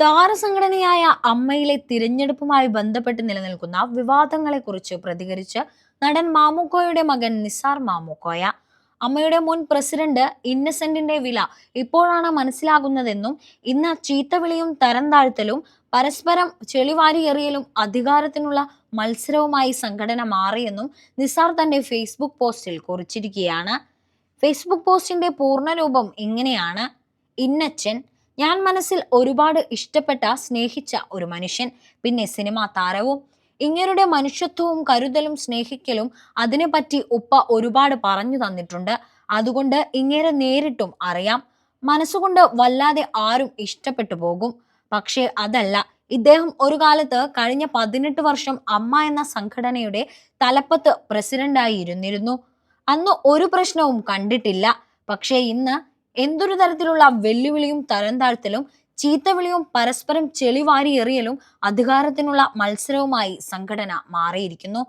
താരസംഘടനയായ അമ്മയിലെ തിരഞ്ഞെടുപ്പുമായി ബന്ധപ്പെട്ട് നിലനിൽക്കുന്ന വിവാദങ്ങളെ കുറിച്ച് പ്രതികരിച്ച് നടൻ മാമുക്കോയുടെ മകൻ നിസാർ മാമുക്കോയ. അമ്മയുടെ മുൻ പ്രസിഡന്റ് ഇന്നസെന്റിന്റെ വില ഇപ്പോഴാണ് മനസ്സിലാകുന്നതെന്നും ഇന്ന് ചീത്തവിളിയും തരം താഴ്ത്തലും പരസ്പരം ചെളിവാരി എറിയലും അധികാരത്തിനുള്ള മത്സരവുമായി സംഘടന മാറിയെന്നും നിസാർ തന്റെ ഫേസ്ബുക്ക് പോസ്റ്റിൽ കുറിച്ചിരിക്കുകയാണ്. ഫേസ്ബുക്ക് പോസ്റ്റിന്റെ പൂർണരൂപം ഇങ്ങനെയാണ്. ഇന്നച്ചൻ ഞാൻ മനസ്സിൽ ഒരുപാട് ഇഷ്ടപ്പെട്ട സ്നേഹിച്ച ഒരു മനുഷ്യൻ. പിന്നെ സിനിമാ താരവും. ഇങ്ങരുടെ മനുഷ്യത്വവും കരുതലും സ്നേഹിക്കലും അതിനെപ്പറ്റി ഉപ്പ ഒരുപാട് പറഞ്ഞു തന്നിട്ടുണ്ട്. അതുകൊണ്ട് ഇങ്ങേരെ നേരിട്ടും അറിയാം. മനസ്സുകൊണ്ട് വല്ലാതെ ആരും ഇഷ്ടപ്പെട്ടു പോകും. പക്ഷേ അതല്ല ഇദ്ദേഹം ഒരു കാലത്ത് കഴിഞ്ഞ പതിനെട്ട് വർഷം അമ്മ എന്ന സംഘടനയുടെ തലപ്പത്ത് പ്രസിഡന്റായി ഇരുന്നിരുന്നു. അന്ന് ഒരു പ്രശ്നവും കണ്ടിട്ടില്ല. പക്ഷേ ഇന്ന് എന്തൊരു തരത്തിലുള്ള വെല്ലുവിളിയും തരം താഴ്ത്തലും ചീത്തവിളിയും പരസ്പരം ചെളിവാരി എറിയലും അധികാരത്തിനുള്ള മത്സരവുമായി സംഘടന മാറിയിരിക്കുന്നു.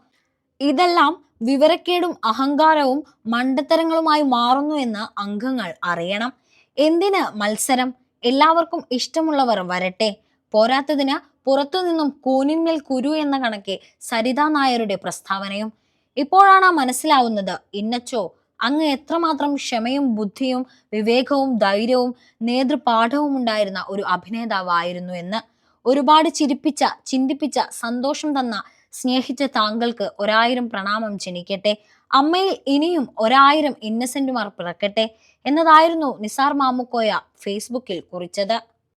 ഇതെല്ലാം വിവരക്കേടും അഹങ്കാരവും മണ്ടത്തരങ്ങളുമായി മാറുന്നു എന്ന് അംഗങ്ങൾ അറിയണം. എന്തിന് മത്സരം? എല്ലാവർക്കും ഇഷ്ടമുള്ളവർ വരട്ടെ. പോരാത്തതിന് പുറത്തുനിന്നും കൂനിന്മേൽ കുരു എന്ന കണക്കെ സരിതാ നായരുടെ പ്രസ്താവനയും. ഇപ്പോഴാണ് മനസ്സിലാവുന്നത് ഇന്നച്ചോ അങ്ങ് എത്രമാത്രം ക്ഷമയും ബുദ്ധിയും വിവേകവും ധൈര്യവും നേതൃപാഠവും ഉണ്ടായിരുന്ന ഒരു അഭിനേതാവായിരുന്നു എന്ന് ഒരുപാട് ചിരിപ്പിച്ച ചിന്തിപ്പിച്ച സന്തോഷം തന്ന സ്നേഹിച്ച താങ്കൾക്ക് ഒരായിരം പ്രണാമം ജനിക്കട്ടെ. അമ്മയിൽ ഇനിയും ഒരായിരം ഇന്നസെന്റുമാർ പിറക്കട്ടെ എന്നതായിരുന്നു നിസാർ മാമുക്കോയ ഫേസ്ബുക്കിൽ കുറിച്ചത്.